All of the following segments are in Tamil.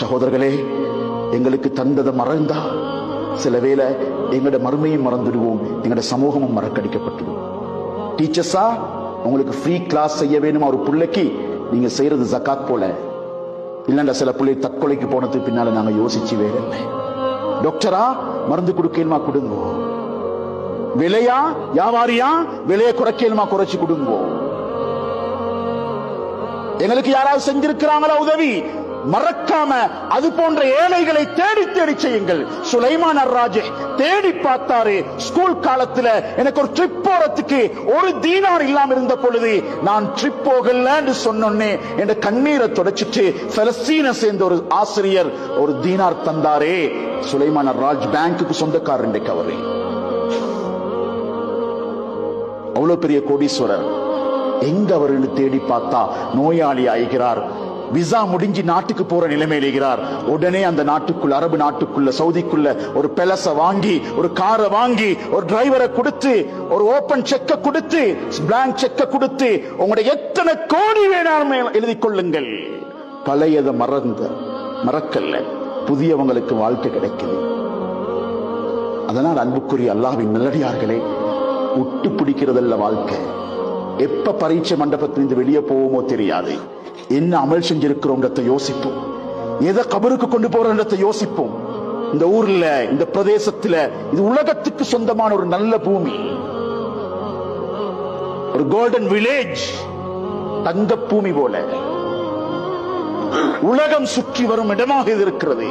சகோதரர்களே எங்களுக்கு தந்ததை மறந்தா. சில வேளை எங்களோட மறுமையும் மறந்துடுவோம். எங்களோட சமூகமும் மறக்கடிக்கப்பட்டுடும். டீச்சர்ஸா உங்களுக்கு ஃப்ரீ கிளாஸ் செய்ய வேணுமா ஒரு பிள்ளைக்கு? நீங்க செய்யறது ஜக்காத் போல. இல்லைண்டா சில பிள்ளை தற்கொலைக்கு போனதுக்கு பின்னால நாங்க யோசிச்சு வேற இல்லை டாக்டரா மருந்து கொடுக்கணுமா கொடுங்கோ. விலையா வியாபாரியா விலையை குறைக்கணுமா குறைச்சு கொடுங்கோ. எங்களுக்கு யாராவது செஞ்சிருக்கிறாங்களா உதவி? மறக்காம அது போன்ற ஏழைகளை தேடி தேடி செய்யுங்கள். சுலைமான் அர்ராஜே தேடி பார்த்தாரு ஸ்கூல் காலத்துல எனக்கு ஒரு ட்ரிப் போறதுக்கு ஒரு தீனார் இல்லாம இருந்த பொழுது நான் ட்ரிப் போகலன்னு சொன்னோன்னே என் கண்ணீரை தொடச்சிட்டு பலஸ்தீன சேர்ந்த ஒரு ஆசிரியர் ஒரு தீனார் தந்தாரே சுலைமான் அர்ராஜ் பேங்க்குக்கு சொந்தக்காரர் இன்றைக்கு அவரு. அவ்வளவு பெரிய கோடீஸ்வரர். எங்க அவர்னு தேடி பார்த்தா நோயாளி ஆகிறார். விசா முடிஞ்சு நாட்டுக்கு போற நிலைமையிலுகிறார் உடனே அந்த நாட்டுக்குள்ள அரபு நாட்டுக்குள்ள சவுதிக்குள்ள ஒரு பெலச வாங்கி ஒரு காரை வாங்கி ஒரு டிரைவரை கொடுத்து ஒரு ஓபன் செக்க கொடுத்து பிளாங்க் செக்க கொடுத்து உங்களுடைய எத்தனை கோடி வேணாலும் எழுதி கொள்ளுங்கள். பழையதை மறந்த மறக்கல்ல. புதியவங்களுக்கு வாழ்க்கை கிடைக்குது அதனால் அன்புக்குரிய அல்லாவின் நல்லடியார்களே ஒட்டு பிடிக்கிறதல்ல வாழ்க்கை. எப்ப பரீட்சை மண்டபத்திலிருந்து வெளியே போவோமோ தெரியாது. என்ன அமல் செஞ்சிருக்கிறோம்ன்றத யோசிப்போம். எதை கபருக்கு கொண்டு போறோன்றத யோசிப்போம். இந்த ஊர்ல இந்த பிரதேசத்துல இது உலகத்துக்கு சொந்தமான ஒரு நல்ல பூமி. ஒரு கோல்டன் வில்லேஜ் தங்க பூமி போல. உலகம் சுற்றி வரும் இடமாக இது இருக்கிறது.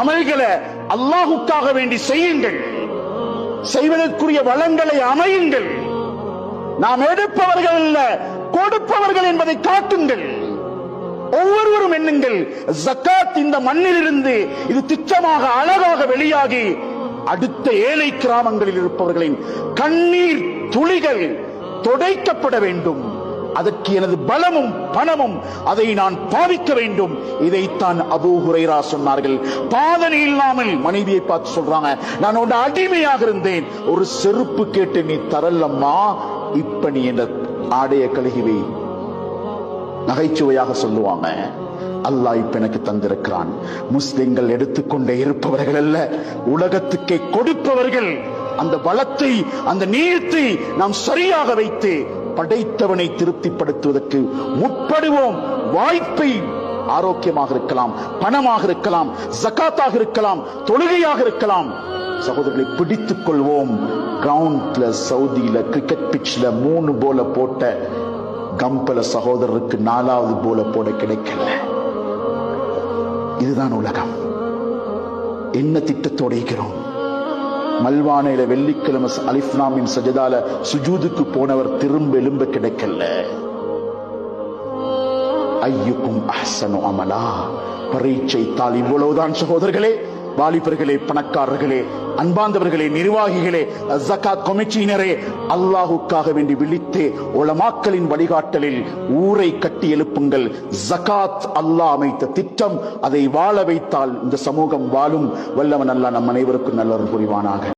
அமல்களை அல்லாஹுக்காக வேண்டி செய்யுங்கள். செய்வதற்குரிய வளங்களை அமையுங்கள். நாம் எடுப்பவர்கள் அல்ல கொடுப்பவர்கள் என்பதை காட்டுங்கள். ஒவ்வொருவரும் எண்ணுங்கள் ஜக்காத் இந்த மண்ணிலிருந்து இது திட்டமாக அழகாக வெளியாகி அடுத்த ஏழை கிராமங்களில் இருப்பவர்களின் கண்ணீர் துளிகள் தொடைக்கப்பட வேண்டும். அதற்கு எனது பலமும் பணமும் அதை நான் பாவிக்க வேண்டும். இதைத்தான் அபூ ஹுரைரா சொன்னார்கள். பாதனை இல்லாமல் மனைவியை பார்த்து சொல்றாங்க நான் உன் அடிமையாக இருந்தேன். ஒரு செருப்பு கேட்டு நீ தரலம்மா. இப்ப நீ என்ற ஆடைய கழுகிவை நகைச்சுவையாக சொல்லுவாங்க அல்லாஹ் இப்ப எனக்கு தந்திருக்கிறான். முஸ்லிம்கள் எடுத்துக்கொண்டே இருப்பவர்கள் அல்ல. உலகத்துக்கே கொடுப்பவர்கள். அந்த பலத்தை அந்த நீயத்தை நாம் சரியாக வைத்து. படைத்தவனை திருப்திப்படுத்துவதற்கு முற்படுவோம் வாய்ப்பை ஆரோக்கியமாக இருக்கலாம் பணமாக இருக்கலாம் ஜக்காத்தாக இருக்கலாம் தொழுகையாக இருக்கலாம். சகோதரர்களை பிடித்துக் கொள்வோம். கிரவுண்ட்ல சவுதியில கிரிக்கெட் பிட்ச்ல மூணு போல போட்ட கம்பல சகோதரருக்கு நாலாவது போல போட கிடைக்கல. இதுதான் உலகம். என்ன திட்டத்தோடு இருக்கிறோம்? மல்வானையில வெள்ளிக்கிழமை அலிஃப்னாமின் சஜதால சுஜூதுக்கு போனவர் திரும்ப எலும்ப கிடைக்கல. ஐயுக்கும் அஹ்சனு அமலா. பரீட்சை தாள் இவ்வளவுதான் சகோதரர்களே. வாலிபர்களே பணக்காரர்களே அன்பாந்தவர்களே நிர்வாகிகளே ஜக்காத் கமிட்டியினரே அல்லாஹுக்காக வேண்டி விழித்து உலமாக்களின் வழிகாட்டலில் ஊரை கட்டி எழுப்புங்கள். ஜகாத் அல்லாஹ் அமைத்த திட்டம் அதை வாழ வைத்தால் இந்த சமூகம் வாழும். வல்லவன் அல்லா நம் அனைவருக்கும் நல்லவர் புரிவானாக.